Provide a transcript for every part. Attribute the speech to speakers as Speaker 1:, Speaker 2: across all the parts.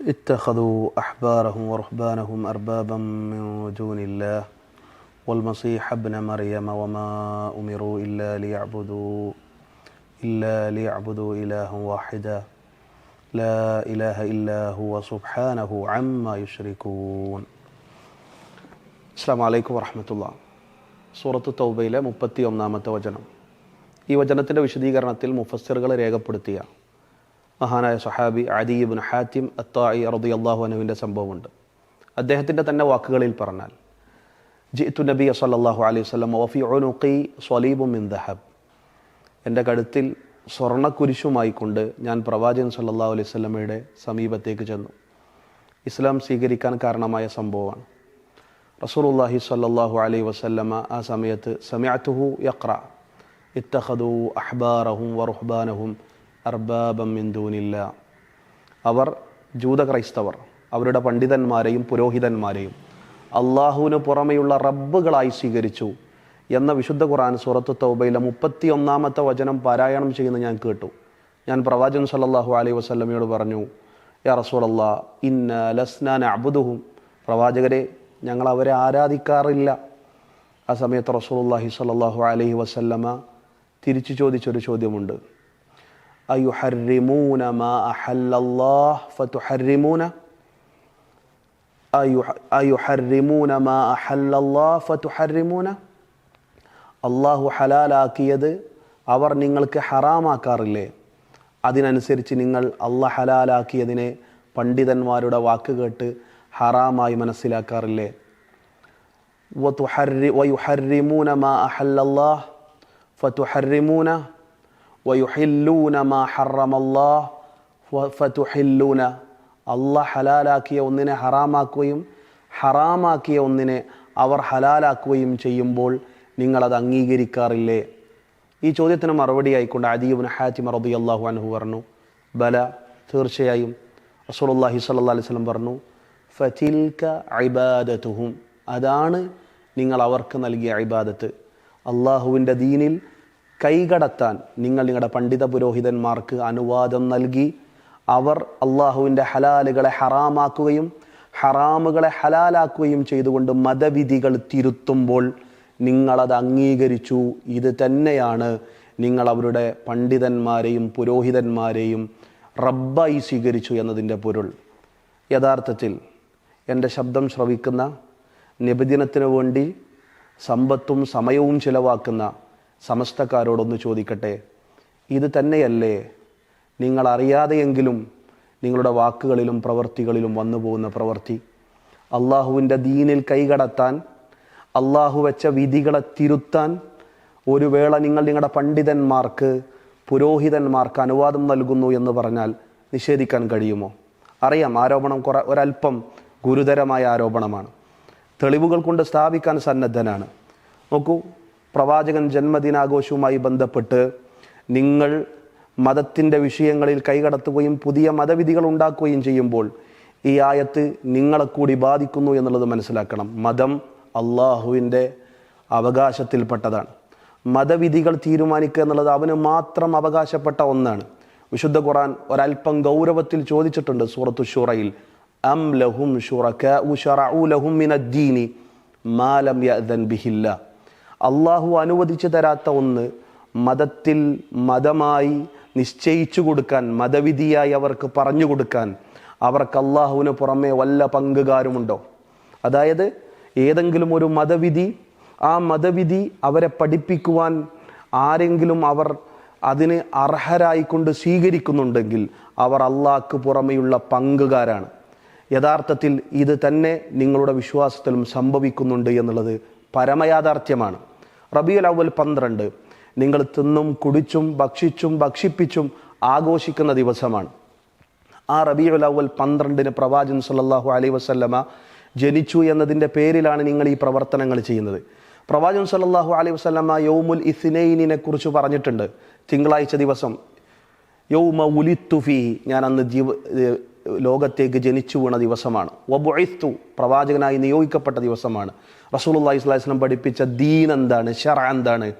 Speaker 1: اتخذوا أحبارهم ورهبانهم أربابا من دون الله والمسيح ابن مريم وما أمروا إلا ليعبدوا إلا ليعبدوا إلها واحدا لا إله إلا هو سبحانه عما يشركون അസ്സാം വലൈക്കും വറഹമത്തുള്ള സൂറത്ത് തൗബയിലെ മുപ്പത്തി ഒന്നാമത്തെ വചനം ഈ വചനത്തിൻ്റെ വിശദീകരണത്തിൽ മുഫസ്സിറുകൾ രേഖപ്പെടുത്തിയ മഹാനായ സഹാബി അദീബിൻ ഹാത്തിം അത്തായി അറുദി അള്ളാഹു അനുവിന്റെ സംഭവമുണ്ട്. അദ്ദേഹത്തിന്റെ തന്നെ വാക്കുകളിൽ പറഞ്ഞാൽ ജിത്തു നബി സല്ലാഹു അലൈഹി വസ്ലം വഫി ഒനുക്കി സ്വലീബും ഇൻ ദഹബ്. എന്റെ കഴുത്തിൽ സ്വർണക്കുരിശുമായി കൊണ്ട് ഞാൻ പ്രവാചകൻ സല്ലാഹു അലൈഹി സ്വലമയുടെ സമീപത്തേക്ക് ചെന്നു. ഇസ്ലാം സ്വീകരിക്കാൻ കാരണമായ സംഭവമാണ്. റസൂലുള്ളാഹി സല്ലാഹു അലൈഹി വസല്ലമ ആ സമയത്ത് സമയത്തുഹു യക്ര ഇത്തഹദു അഹ്ബാറഹും വറുഹ്ബാനഹും അർബാബം മിൻ ദൂനില്ല. അവർ ജൂത ക്രൈസ്തവർ അവരുടെ പണ്ഡിതന്മാരെയും പുരോഹിതന്മാരെയും അള്ളാഹുവിന് പുറമെയുള്ള റബ്ബുകളായി സ്വീകരിച്ചു എന്ന വിശുദ്ധ ഖുറാൻ സൂറത്ത് തൗബയിലെ മുപ്പത്തി ഒന്നാമത്തെ വചനം പാരായണം ചെയ്യുന്ന ഞാൻ കേട്ടു. ഞാൻ പ്രവാചകൻ സല്ലാഹു അലൈഹി വസ്ലമയോട് പറഞ്ഞു യാ റസൂലല്ലാ ഇന്ന ലസ്നാൻ അബുദുഹും പ്രവാചകരെ ഞങ്ങൾ അവരെ ആരാധിക്കാറില്ല. ആ സമയത്ത് റസൂലുള്ളാഹി സല്ലാഹു അലൈഹി വസല്ലമ തിരിച്ചു ചോദിച്ചൊരു ചോദ്യമുണ്ട്. അയുഹർമൂന മാ അഹല്ലല്ലാഹ് ഫതുഹർമൂന അയുഹർമൂന മാ അഹല്ലല്ലാഹ് ഫതുഹർമൂന അള്ളാഹു ഹലാലാക്കിയത് അവർ നിങ്ങൾക്ക് ഹറാമാക്കാറില്ലേ? അതിനനുസരിച്ച് നിങ്ങൾ അള്ളാഹ് ഹലാലാക്കിയതിനെ പണ്ഡിതന്മാരുടെ വാക്ക് കേട്ട് ഹറാമായി മനസ്സിലാക്കാറില്ലേ? വയുഹർമൂന മാ അഹല്ലല്ലാഹ് ഫതുഹർമൂന വയുഹില്ലൂന മാ ഹറമല്ലാഹ് ഫതുഹില്ലൂന. അള്ളാഹ് ഹലാലാക്കിയ ഒന്നിനെ ഹറാമാക്കുകയും ഹറാമാക്കിയ ഒന്നിനെ അവർ ഹലാലാക്കുകയും ചെയ്യുമ്പോൾ നിങ്ങളത് അംഗീകരിക്കാറില്ലേ? ഈ ചോദ്യത്തിന് മറുപടി ആയിക്കൊണ്ട് അദീബുൻ ഹാത്തിമ റബി അള്ളാഹു അനഹു പറഞ്ഞു ബല തീർച്ചയായും റസൂലുള്ളാഹി സ്വല്ലല്ലാഹി അലൈഹി വസല്ലം പറഞ്ഞു ഫതിൽക ഇബാദത്തുഹും. അതാണ് നിങ്ങൾ അവർക്ക് നൽകിയ ഇബാദത്ത്. അള്ളാഹുവിന്റെ ദീനിൽ കൈകടത്താൻ നിങ്ങൾ നിങ്ങളുടെ പണ്ഡിത പുരോഹിതന്മാർക്ക് അനുവാദം നൽകി അവർ അള്ളാഹുവിന്റെ ഹലാലുകളെ ഹറാമാക്കുകയും ഹറാമുകളെ ഹലാലാക്കുകയും ചെയ്തുകൊണ്ട് മതവിധികൾ തിരുത്തുമ്പോൾ നിങ്ങളത് അംഗീകരിച്ചു. ഇത് തന്നെയാണ് നിങ്ങൾ അവരുടെ പണ്ഡിതന്മാരെയും പുരോഹിതന്മാരെയും റബ്ബായി സ്വീകരിച്ചു എന്നതിന്റെ പൊരുൾ. യഥാർത്ഥത്തിൽ എന്റെ ശബ്ദം ശ്രവിക്കുന്ന നിബദിനത്തിനു വേണ്ടി സമ്പത്തും സമയവും ചിലവാക്കുന്ന സമസ്തക്കാരോടൊന്ന് ചോദിക്കട്ടെ? ഇത് തന്നെയല്ലേ നിങ്ങൾ അറിയാതെയെങ്കിലും നിങ്ങളുടെ വാക്കുകളിലും പ്രവൃത്തികളിലും വന്നു പോകുന്ന പ്രവൃത്തി അള്ളാഹുവിന്റെ ദീനിൽ കൈകടത്താൻ അള്ളാഹു വെച്ച വിധികളെ തിരുത്താൻ ഒരു വേള നിങ്ങൾ നിങ്ങളുടെ പണ്ഡിതന്മാർക്ക് പുരോഹിതന്മാർക്ക് അനുവാദം നൽകുന്നു എന്ന് പറഞ്ഞാൽ നിഷേധിക്കാൻ കഴിയുമോ? അറിയാം ആരോപണം കുറ ഒരല്പം ഗുരുതരമായ ആരോപണമാണ്. തെളിവുകൾ കൊണ്ട് സ്ഥാപിക്കാൻ സന്നദ്ധനാണ്. നോക്കൂ പ്രവാചകൻ ജന്മദിനാഘോഷവുമായി ബന്ധപ്പെട്ട് നിങ്ങൾ മതത്തിന്റെ വിഷയങ്ങളിൽ കൈകടത്തുകയും പുതിയ മതവിധികൾ ഉണ്ടാക്കുകയും ചെയ്യുമ്പോൾ ഈ ആയത്ത് നിങ്ങളെ കൂടി ബാധിക്കുന്നു എന്നുള്ളത് മനസ്സിലാക്കണം. മതം അള്ളാഹുവിന്റെ അവകാശത്തിൽപ്പെട്ടതാണ്. മതവിധികൾ തീരുമാനിക്കുക എന്നുള്ളത് അവന് മാത്രം അവകാശപ്പെട്ട ഒന്നാണ്. വിശുദ്ധ ഖുറാൻ ഒരല്പം ഗൗരവത്തിൽ ചോദിച്ചിട്ടുണ്ട് സൂറത്തു ഷുറയിൽ അം ലഹും ലഹും മിനദ്ദീനി മാലം യഅ്ദൻ ബിഹില്ല. അള്ളാഹു അനുവദിച്ചു തരാത്ത ഒന്ന് മതത്തിൽ മതമായി നിശ്ചയിച്ചു കൊടുക്കാൻ മതവിധിയായി അവർക്ക് പറഞ്ഞു കൊടുക്കാൻ അവർക്ക് അള്ളാഹുവിന് പുറമെ വല്ല പങ്കുകാരുമുണ്ടോ? അതായത് ഏതെങ്കിലും ഒരു മതവിധി ആ മതവിധി അവരെ പഠിപ്പിക്കുവാൻ ആരെങ്കിലും അവർ അതിന് അർഹരായിക്കൊണ്ട് സ്വീകരിക്കുന്നുണ്ടെങ്കിൽ അവർ അള്ളാഹ്ക്ക് പുറമെയുള്ള പങ്കുകാരാണ്. യഥാർത്ഥത്തിൽ ഇത് തന്നെ നിങ്ങളുടെ വിശ്വാസത്തിലും സംഭവിക്കുന്നുണ്ട് എന്നുള്ളത് പരമയാഥാർത്ഥ്യമാണ്. റബിയുൽ അവൽ പന്ത്രണ്ട്. നിങ്ങൾ തിന്നും കുടിച്ചും ഭക്ഷിച്ചും ഭക്ഷിപ്പിച്ചും ആഘോഷിക്കുന്ന ദിവസമാണ്. ആ റബിയുൽ അവൽ പന്ത്രണ്ടിന് പ്രവാചൻ സല്ലാഹു അലൈ വസല്ലമ ജനിച്ചു എന്നതിന്റെ പേരിലാണ് നിങ്ങൾ ഈ പ്രവർത്തനങ്ങൾ ചെയ്യുന്നത്. പ്രവാചൻ സല്ലാഹു അലൈ വസല്ലമ യൗമുൽ ഇസ്നൈനിനെ കുറിച്ച് പറഞ്ഞിട്ടുണ്ട്. തിങ്കളാഴ്ച ദിവസം. യൗമ ഉലിത്തുഫി ഞാൻ അന്ന് ജീവ ലോകത്തേക്ക് ജനിച്ചു വീണ ദിവസമാണ്. വബുഇസ്തു പ്രവാചകനായി നിയോഗിക്കപ്പെട്ട ദിവസമാണ്. അലൈഹി വസല്ലം പഠിപ്പിച്ച ദീൻ എന്താണ്? ഷറ എന്താണ്?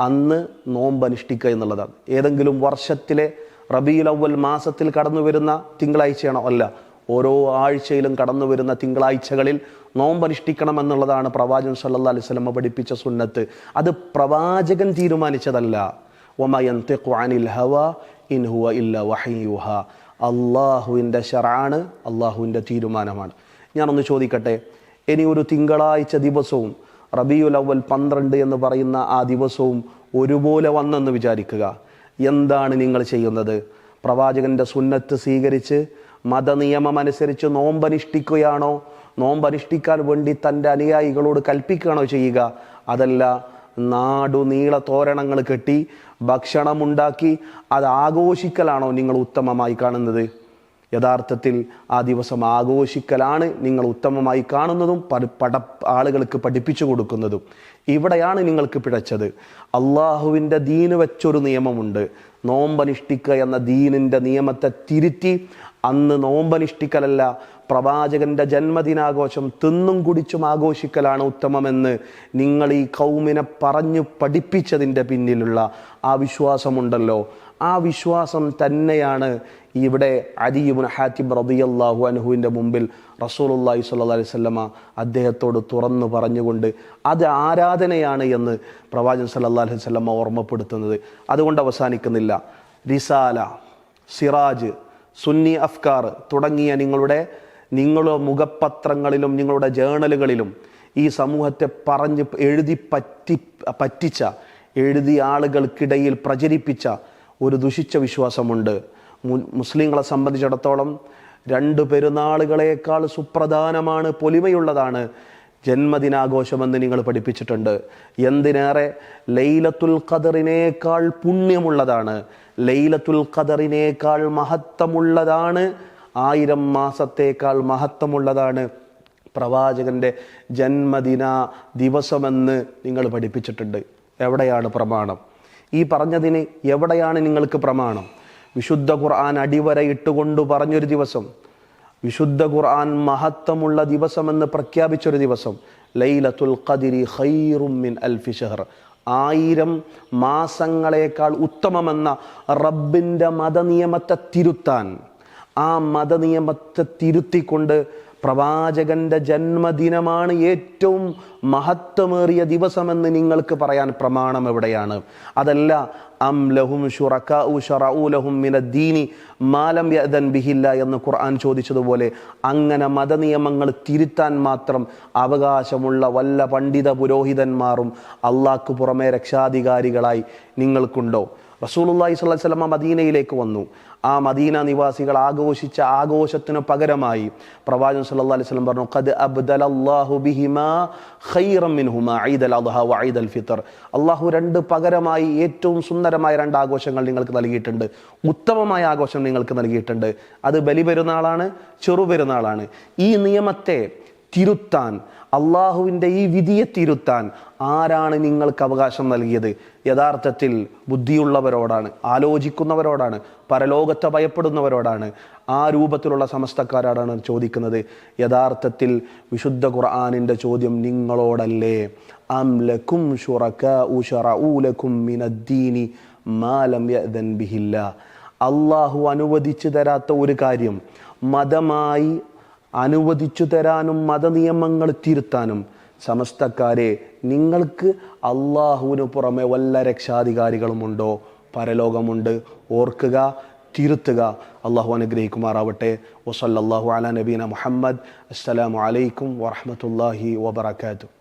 Speaker 1: അന്ന് നോമ്പ് അനുഷ്ഠിക്കുക എന്നുള്ളതാണ്. ഏതെങ്കിലും വർഷത്തിലെ റബീൽ അവൽ മാസത്തിൽ കടന്നു വരുന്ന തിങ്കളാഴ്ചയാണോ? അല്ല. ഓരോ ആഴ്ചയിലും കടന്നു വരുന്ന തിങ്കളാഴ്ചകളിൽ നോമ്പ് അനുഷ്ഠിക്കണം എന്നുള്ളതാണ് പ്രവാചകൻ സല്ലാ അലൈഹി വസല്ലമ പഠിപ്പിച്ച സുന്നത്ത്. അത് പ്രവാചകൻ തീരുമാനിച്ചതല്ല. ഒമയൻ അനിൽ ഹവ ഇൻ ഹുവ ഇല്ല വഹയുഹ അള്ളാഹുവിന്റെ ഷറാണ് അള്ളാഹുവിന്റെ തീരുമാനമാണ്. ഞാനൊന്ന് ചോദിക്കട്ടെ ഇനി ഒരു തിങ്കളാഴ്ച ദിവസവും റബിയുൽ അവൽ പന്ത്രണ്ട് എന്ന് പറയുന്ന ആ ദിവസവും ഒരുപോലെ വന്നെന്ന് വിചാരിക്കുക. എന്താണ് നിങ്ങൾ ചെയ്യുന്നത്? പ്രവാചകന്റെ സുന്നത്ത് സ്വീകരിച്ച് മതനിയമം അനുസരിച്ച് നോമ്പനുഷ്ഠിക്കുകയാണോ? നോമ്പനുഷ്ഠിക്കാൻ വേണ്ടി തന്റെ അനുയായികളോട് കൽപ്പിക്കുകയാണോ ചെയ്യുക? അതല്ല നാടു നീള തോരണങ്ങൾ കെട്ടി ഭക്ഷണമുണ്ടാക്കി അത് ആഘോഷിക്കലാണോ നിങ്ങൾ ഉത്തമമായി കാണുന്നത്? യഥാർത്ഥത്തിൽ ആ ദിവസം ആഘോഷിക്കലാണ് നിങ്ങൾ ഉത്തമമായി കാണുന്നതും പട ആളുകൾക്ക് പഠിപ്പിച്ചു കൊടുക്കുന്നതും. ഇവിടെയാണ് നിങ്ങൾക്ക് പിഴച്ചത്. അള്ളാഹുവിന്റെ ദീന് വെച്ചൊരു നിയമമുണ്ട്. നോമ്പനുഷ്ഠിക്കുക എന്ന ദീനിന്റെ നിയമത്തെ തിരുത്തി അന്ന് നോമ്പനുഷ്ഠിക്കലല്ല പ്രവാചകന്റെ ജന്മദിനാഘോഷം തിന്നും കുടിച്ചും ആഘോഷിക്കലാണ് ഉത്തമമെന്ന് നിങ്ങൾ ഈ കൗമിനെ പറഞ്ഞു പഠിപ്പിച്ചതിന്റെ പിന്നിലുള്ള ആ വിശ്വാസമുണ്ടല്ലോ. ആ വിശ്വാസം തന്നെയാണ് ഇവിടെ അലിയുബുൻ ഹാത്തിബ് റബിയല്ലാഹു അനുഹുവിന്റെ മുമ്പിൽ റസൂലുള്ളാഹി സ്വല്ലല്ലാഹി അലൈഹി വസല്ലമ അദ്ദേഹത്തോട് തുറന്നു പറഞ്ഞുകൊണ്ട് അത് ആരാധനയാണ് എന്ന് പ്രവാചകൻ സല്ലാ അലൈഹി വസല്ലമ ഓർമ്മപ്പെടുത്തുന്നത്. അതുകൊണ്ട് അവസാനിക്കുന്നില്ല. റിസാല സിറാജ് സുന്നി അഫ്കാർ തുടങ്ങിയ നിങ്ങളുടെ നിങ്ങളുടെ മുഖപത്രങ്ങളിലും നിങ്ങളുടെ ജേണലുകളിലും ഈ സമൂഹത്തെ പറഞ്ഞ് എഴുതി പറ്റി പറ്റിച്ച എഴുതി ആളുകൾക്കിടയിൽ പ്രചരിപ്പിച്ച ഒരു ദുഷിച്ച വിശ്വാസമുണ്ട്. മുസ്ലിങ്ങളെ സംബന്ധിച്ചിടത്തോളം രണ്ട് പെരുന്നാളുകളേക്കാൾ സുപ്രധാനമാണ് പൊലിമയുള്ളതാണ് ജന്മദിനാഘോഷമെന്ന് നിങ്ങൾ പഠിപ്പിച്ചിട്ടുണ്ട്. എന്തിനേറെ? ലൈലത്തുൽ ഖദറിനേക്കാൾ പുണ്യമുള്ളതാണ്. ലൈലത്തുൽ ഖദറിനേക്കാൾ മഹത്വമുള്ളതാണ്. ആയിരം മാസത്തേക്കാൾ മഹത്വമുള്ളതാണ് പ്രവാചകന്റെ ജന്മദിന ദിവസമെന്ന് നിങ്ങൾ പഠിപ്പിച്ചിട്ടുണ്ട്. എവിടെയാണ് പ്രമാണം? ഈ പറഞ്ഞതിന് എവിടെയാണ് നിങ്ങൾക്ക് പ്രമാണം? വിശുദ്ധ ഖുർആൻ അടിവര ഇട്ടുകൊണ്ട് പറഞ്ഞൊരു ദിവസം വിശുദ്ധ ഖുർആൻ മഹത്വമുള്ള ദിവസമെന്ന് പ്രഖ്യാപിച്ചൊരു ദിവസം ലൈലത്തുൽ ഖദിരി ഖൈറും മിൻ അൽഫി ഷഹർ ആയിരം മാസങ്ങളേക്കാൾ ഉത്തമമെന്ന റബ്ബിന്റെ മതനിയമത്തെ തിരുത്താൻ ആ മതനിയമത്തെ തിരുത്തിക്കൊണ്ട് പ്രവാചകന്റെ ജന്മദിനമാണ് ഏറ്റവും മഹത്വമേറിയ ദിവസമെന്ന് നിങ്ങൾക്ക് പറയാൻ പ്രമാണം എവിടെയാണ്? അതല്ല അം ലഹും ഷുറക്കാഉ ശറഊ ലഹും മിനദ്ദീനി മാലം യഅദൻ ബിഹില്ല എന്ന് ഖുർആൻ ചോദിച്ചതുപോലെ അങ്ങനെ മതനിയമങ്ങൾ തിരുത്താൻ മാത്രം അവകാശമുള്ള വല്ല പണ്ഡിത പുരോഹിതന്മാരും അള്ളാഹ്ക്ക് പുറമെ രക്ഷാധികാരികളായി നിങ്ങൾക്കുണ്ടോ? റസൂലുള്ളാഹി സ്വല്ലല്ലാഹി വസല്ലമ മദീനയിലേക്ക് വന്നു. ആ മദീന നിവാസികൾ ആഘോഷിച്ച ആഘോഷത്തിന് പകരമായി പ്രവാചകൻ സല്ലാ അലൈഹി പറഞ്ഞു ഖദ് അബ്ദലല്ലാഹു ബിഹിമാ ഖൈറൻ മിൻഹുമാ അൽ അദ്ഹ വ അൽ ഫിത്ർ. അള്ളാഹു രണ്ട് പകരമായി ഏറ്റവും സുന്ദരമായ രണ്ട് ആഘോഷങ്ങൾ നിങ്ങൾക്ക് നൽകിയിട്ടുണ്ട്. ഉത്തമമായ ആഘോഷം നിങ്ങൾക്ക് നൽകിയിട്ടുണ്ട്. അത് ബലിപെരുന്നാളാണ് ചെറുപെരുന്നാളാണ്. ഈ നിയമത്തെ തിരുത്താൻ അള്ളാഹുവിന്റെ ഈ വിധിയെ തിരുത്താൻ ആരാണ് നിങ്ങൾക്ക് അവകാശം നൽകിയത്? യഥാർത്ഥത്തിൽ ബുദ്ധിയുള്ളവരോടാണ് ആലോചിക്കുന്നവരോടാണ് പരലോകത്തെ ഭയപ്പെടുന്നവരോടാണ് ആ രൂപത്തിലുള്ള സമസ്തക്കാരോടാണ് ചോദിക്കുന്നത്. യഥാർത്ഥത്തിൽ വിശുദ്ധ ഖുർആാനിന്റെ ചോദ്യം നിങ്ങളോടല്ലേ? അം ലക്കും ശുറകഉ ശറഊ ലക്കും മിനദ്ദീനി മാലം ബിഹില്ല. അള്ളാഹു അനുവദിച്ചു തരാത്ത ഒരു കാര്യം മതമായി അനുവദിച്ചു തരാനും മതനിയമങ്ങൾ തിരുത്താനും സമസ്തക്കാരെ നിങ്ങൾക്ക് അള്ളാഹുവിനു പുറമെ വല്ല രക്ഷാധികാരികളുമുണ്ടോ? പരലോകമുണ്ട്. ഓർക്കുക തിരുത്തുക. അള്ളാഹു അനുഗ്രഹിക്കുമാറാവട്ടെ. വസല്ലാഹു അല നബീന മുഹമ്മദ്. അസ്സലാമു അലൈക്കും വറഹമത്തല്ലാഹി വബർക്കാത്തു